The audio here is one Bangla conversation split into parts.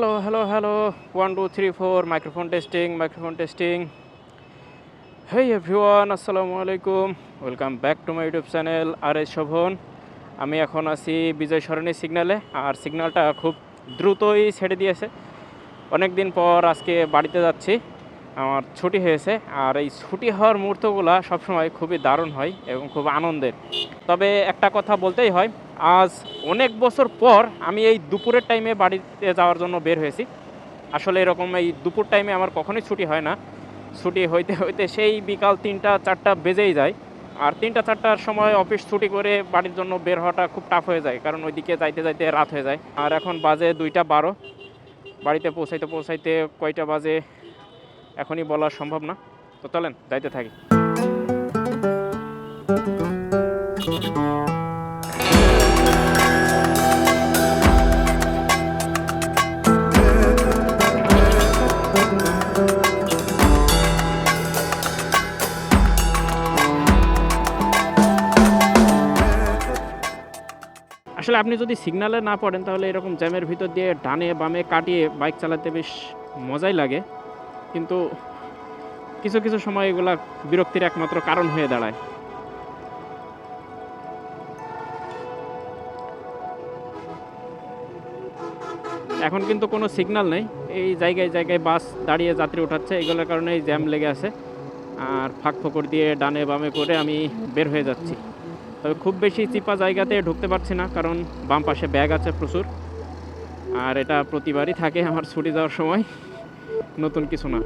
Hello hello hello one two three four microphone testing microphone testing hey everyone আসসালামু আলাইকুম welcome back to my YouTube channel R S Shovon আমি এখন আছি বিজয় সরণী সিগন্যালে আর সিগন্যালটা খুব দ্রুতই ছেড়ে দিয়েছে। অনেক দিন পর আজকে বাড়িতে যাচ্ছি। আমার ছুটি হয়েছে। আর এই ছুটি হওয়ার মুহূর্তগুলো সবসময় খুবই দারুণ হয় এবং খুব আনন্দের। তবে একটা কথা বলতেই হয় আজ অনেক বছর পর আমি এই দুপুরের টাইমে বাড়িতে যাওয়ার জন্য বের হয়েছি। আসলে এরকম এই দুপুর টাইমে আমার কখনোই ছুটি হয় না। ছুটি হইতে হইতে সেই বিকাল তিনটা, চারটা বেজেই যায়। আর তিনটা, চারটার সময় অফিস ছুটি করে বাড়ির জন্য বের হওয়াটা খুব টাফ হয়ে যায়, কারণ ওইদিকে যাইতে যাইতে রাত হয়ে যায়। আর এখন বাজে দুইটা বারো। বাড়িতে পৌঁছাইতে পৌঁছাইতে কয়টা বাজে এখনই বলা সম্ভব না। তো চলেন, যাইতে থাকি। আসলে আপনি যদি সিগনালে না পড়েন, তাহলে এরকম জ্যামের ভিতর দিয়ে ডানে বামে কাটিয়ে বাইক চালাতে বেশ মজাই লাগে। কিন্তু কিছু কিছু সময় এগুলা বিরক্তির একমাত্র কারণ হয়ে দাঁড়ায়। এখন কিন্তু কোনো সিগন্যাল নেই। এই জায়গায় জায়গায় বাস দাঁড়িয়ে যাত্রী ওঠাচ্ছে এগুলোর কারণে জ্যাম লেগে আছে। আর ফাঁক ফোকর দিয়ে ডানে বামে করে আমি বের হয়ে যাচ্ছি। তবে খুব বেশি চিপা জায়গাতে ঢুকতে পারছি না, কারণ বাম পাশে ব্যাগ আছে প্রচুর। আর এটা প্রতিবারই থাকে আমার ছুটি যাওয়ার সময়, নতুন কিছু না।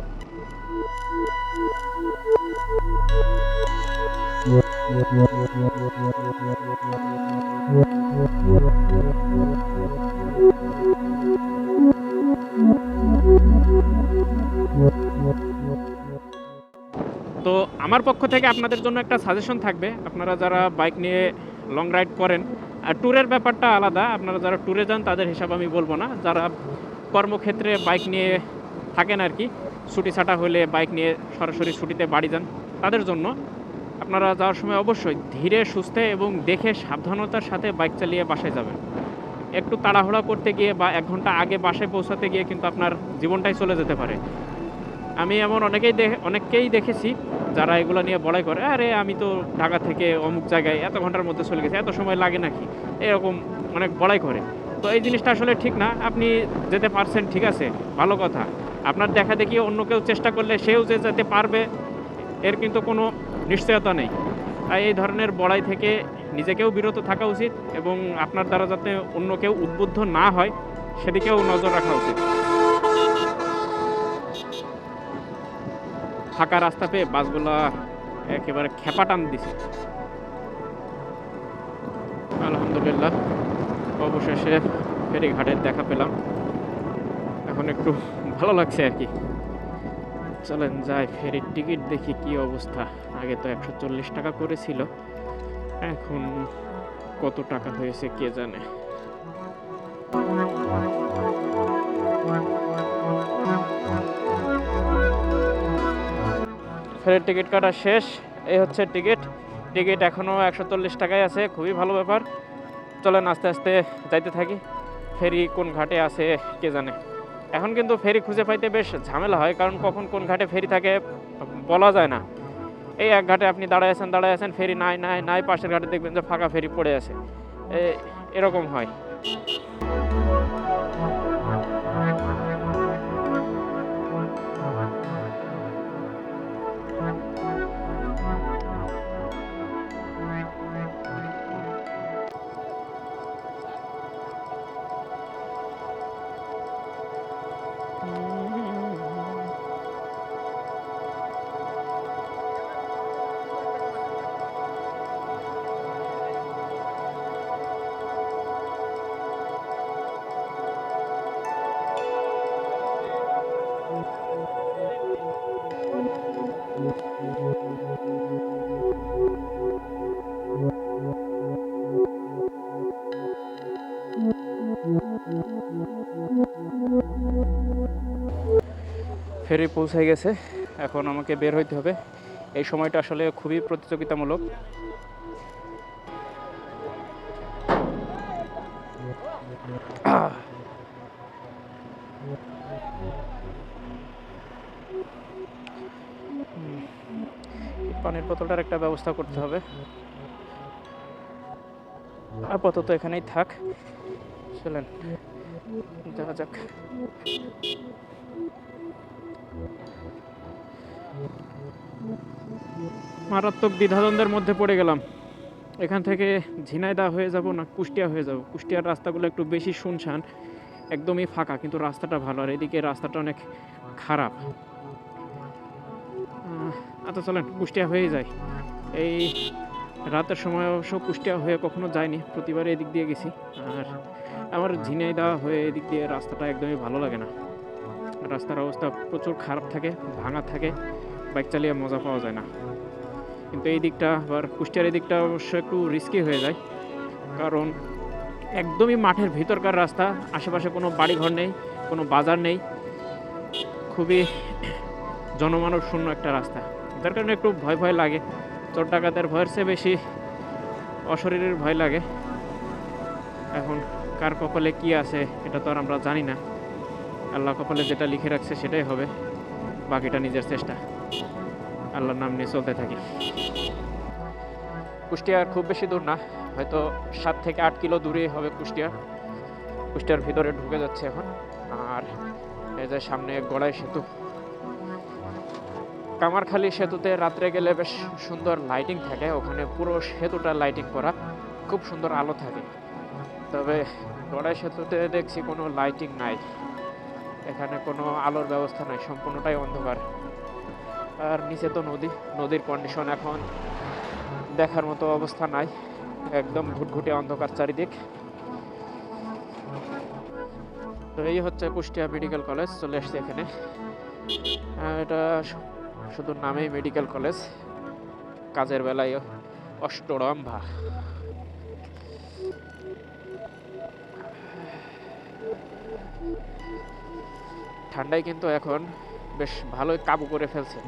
আমার পক্ষ থেকে আপনাদের জন্য একটা সাজেশন থাকবে। আপনারা যারা বাইক নিয়ে লং রাইড করেন, আর ট্যুরের ব্যাপারটা আলাদা। আপনারা যারা ট্যুরে যান, তাদের হিসাব আমি বলব না। যারা কর্মক্ষেত্রে বাইক নিয়ে থাকেন আর কি, ছুটি ছাটা হলে বাইক নিয়ে সরাসরি ছুটিতে বাড়ি যান, তাদের জন্য আপনারা যাওয়ার সময় অবশ্যই ধীরে, সুস্থে এবং দেখে সাবধানতার সাথে বাইক চালিয়ে বাসায় যাবেন। একটু তাড়াহুড়া করতে গিয়ে বা এক ঘণ্টা আগে বাসায় পৌঁছাতে গিয়ে কিন্তু আপনার জীবনটাই চলে যেতে পারে। আমি এমন অনেকেই দেখে অনেককেই দেখেছি যারা এগুলো নিয়ে বড়াই করে, আরে, আমি তো ঢাকা থেকে অমুক জায়গায় এত ঘণ্টার মধ্যে চলে গেছি, এত সময় লাগে নাকি? এরকম অনেক বড়াই করে। তো এই জিনিসটা আসলে ঠিক না, আপনি যেতে পারছেন, ঠিক আছে, ভালো কথা। আপনার দেখা দেখি অন্য কেউ চেষ্টা করলে সেও যে যেতে পারবে, এর কিন্তু কোনো নিশ্চয়তা নেই। তাই এই ধরনের বড়াই থেকে নিজেকেও বিরত থাকা উচিত এবং আপনার দ্বারা যাতে অন্য কেউ উদ্বুদ্ধ না হয়, সেদিকেও নজর রাখা উচিত। ফাঁকা রাস্তা পেয়ে বাসগুলা একেবারে খেপা টান দিছে। আলহামদুলিল্লাহ, অবশেষে ফেরিঘাটের দেখা পেলাম। এখন একটু ভালো লাগছে আর কি। চলেন যাই ফেরির টিকিট দেখি কি অবস্থা। আগে তো একশো চল্লিশ টাকা করেছিল। এখন কত টাকা হয়েছে কে জানে। ফেরের টিকিট কাটা শেষ। এই হচ্ছে টিকিট। টিকিট এখনও একশো চল্লিশ টাকায় আছে, খুবই ভালো ব্যাপার। চলেন আস্তে আস্তে যাইতে থাকি। ফেরি কোন ঘাটে আছে কে জানে। এখন কিন্তু ফেরি খুঁজে পাইতে বেশ ঝামেলা হয়, কারণ কখন কোন ঘাটে ফেরি থাকে বলা যায় না। এই এক ঘাটে আপনি দাঁড়ায় আছেন দাঁড়ায় আছেন, ফেরি নাই নাই নাই, পাশের ঘাটে দেখবেন যে ফাঁকা ফেরি পড়ে আছে। এরকম হয়। ফেরি পৌঁছে গেছে। এখন আমাকে বের হইতে হবে। এই সময়টা আসলে খুবই প্রতিযোগিতামূলক। পানির বোতলটার একটা ব্যবস্থা করতে হবে। আপাতত এখানেই থাক। চলেন যাওয়া যাক। মারাত্মক দ্বিধাদ্বন্দ্বের মধ্যে পড়ে গেলাম। এখান থেকে ঝিনাইদা হয়ে যাব না কুষ্টিয়া হয়ে যাব? কুষ্টিয়ার রাস্তাগুলো একটু বেশি শুনশান, একদমই ফাঁকা, কিন্তু রাস্তাটা ভালো। আর এদিকে রাস্তাটা অনেক খারাপ। আচ্ছা চলেন, কুষ্টিয়া হয়ে যায় এই রাতের সময় অবশ্য কুষ্টিয়া হয়ে কখনো যায়নি প্রতিবার এদিক দিয়ে গেছি। আর আমার ঝিনাইদা হয়ে এদিক দিয়ে রাস্তাটা একদমই ভালো লাগে না। রাস্তার অবস্থা প্রচুর খারাপ থাকে, ভাঙা থাকে, বাইক চালিয়ে মজা পাওয়া যায় না। কিন্তু এই দিকটা আবার কুষ্টিয়ার এই দিকটা অবশ্য একটু রিস্কি হয়ে যায়। কারণ একদমই মাঠের ভিতরকার রাস্তা, আশেপাশে কোনো বাড়িঘর নেই, কোনো বাজার নেই। খুবই জনমানব শূন্য একটা রাস্তা। যার কারণে একটু ভয় ভয় লাগে। চোর ডাকাতের ভয়ের চেয়ে বেশি অশরীরের ভয় লাগে। এখন কার কপালে কি আছে, এটা তো আর আমরা জানি না। আল্লাহ কপালে যেটা লিখে রাখছে সেটাই হবে। বাকিটা নিজের চেষ্টা। আল্লাহর নাম নিয়ে চলতে থাকি। কুষ্টিয়া খুব বেশি দূর না, হয়তো সাত থেকে আট কিলো দূরে হবে কুষ্টিয়া কুষ্টিয়ার ভিতরে ঢুকে যাচ্ছে এখন। আর এই যে সামনে গড়াই সেতু। কামারখালী সেতুতে রাত্রে গেলে বেশ সুন্দর লাইটিং থাকে। ওখানে পুরো সেতুটা লাইটিং করা খুব সুন্দর আলো থাকে। তবে গড়াই সেতুতে দেখছি কোনো লাইটিং নাই। এখানে কোনো আলোর ব্যবস্থা নাই, সম্পূর্ণটাই অন্ধকার। আর নিচে তো নদী, নদীর কন্ডিশন এখন দেখার মতো অবস্থা নাই। একদম ঘুটঘুটে অন্ধকার চারিদিক। তো এই হচ্ছে কুষ্টিয়া মেডিকেল কলেজ, চলে এসছে এখানে। এটা শুধু নামেই মেডিকেল কলেজ কাজের বেলায় অষ্টরম্ভা। ঠান্ডায় কিন্তু এখন বেশ ভালোই কাবু করে ফেলছে।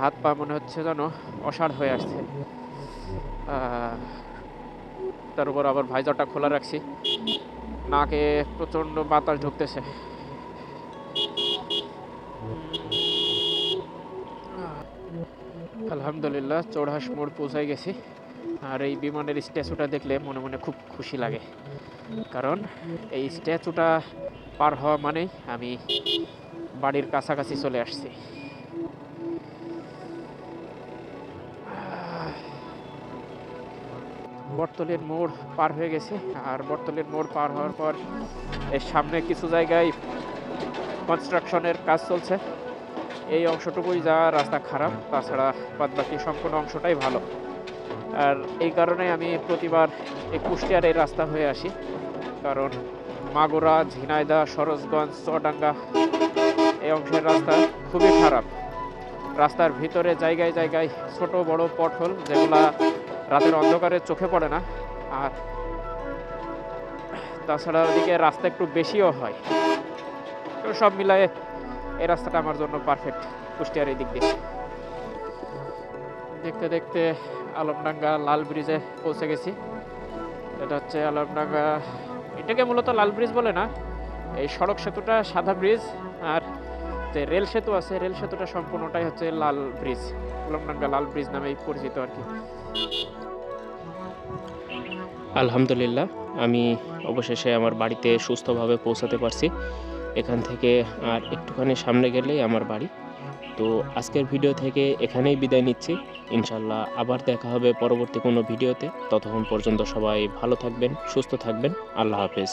হাত পা মনে হচ্ছে যেন অসাড় হয়ে আসছে। তার উপর আবার ভাইজারটা খোলা রাখছি। নাকে প্রচণ্ড বাতাস ঢুকতেছে। আলহামদুলিল্লাহ চৌড়াস মোড় পৌঁছায় গেছি। আর এই বিমানের স্ট্যাচুটা দেখলে মনে মনে খুব খুশি লাগে। কারণ এই স্ট্যাচুটা পার হওয়া মানেই আমি বাড়ির কাছাকাছি চলে আসছি। বটতলের মোড় পার হয়ে গেছে। আর বটতলের মোড় পার হওয়ার পর এর সামনে কিছু জায়গায় কনস্ট্রাকশনের কাজ চলছে। এই অংশটুকুই যা রাস্তা খারাপ, তাছাড়া বাদ বাকি সম্পূর্ণ অংশটাই ভালো। আর এই কারণে আমি প্রতিবার এই কুষ্টিয়ার এই রাস্তা হয়ে আসি। কারণ মাগুরা ঝিনাইদা সরোজগঞ্জ চডাঙ্গা এই অংশের রাস্তা খুবই খারাপ। রাস্তার ভিতরে জায়গায় জায়গায় ছোট বড় পটহোল যেগুলা রাতের অন্ধকারে চোখে পড়ে না। আর তাছাড়া ওদিকে রাস্তা একটু বেশিও হয়। তো সব মিলায়ে এই রাস্তাটা আমার জন্য পারফেক্ট কুষ্টিয়ার এই দিক দিয়ে। দেখতে দেখতে আলমডাঙ্গা লাল ব্রিজে পৌঁছে গেছি। এটা হচ্ছে আলমডাঙ্গা, এটাকে মূলত লাল ব্রিজ বলে না, এই সড়ক সেতুটা সাদা ব্রিজ আর যে রেল সেতু আছে, রেল সেতুটা সম্পূর্ণটাই হচ্ছে লাল ব্রিজ আলমডাঙ্গা লাল ব্রিজ নামেই পরিচিত আর কি। আলহামদুলিল্লাহ, আমি অবশেষে আমার বাড়িতে সুস্থভাবে পৌঁছাতে পারছি। এখান থেকে আর একটুখানি সামনে গেলেই আমার বাড়ি। তো আজকের ভিডিও থেকে এখানেই বিদায় নিচ্ছি। ইনশাল্লাহ আবার দেখা হবে পরবর্তী কোনো ভিডিওতে। ততক্ষণ পর্যন্ত সবাই ভালো থাকবেন, সুস্থ থাকবেন। আল্লাহ হাফেজ।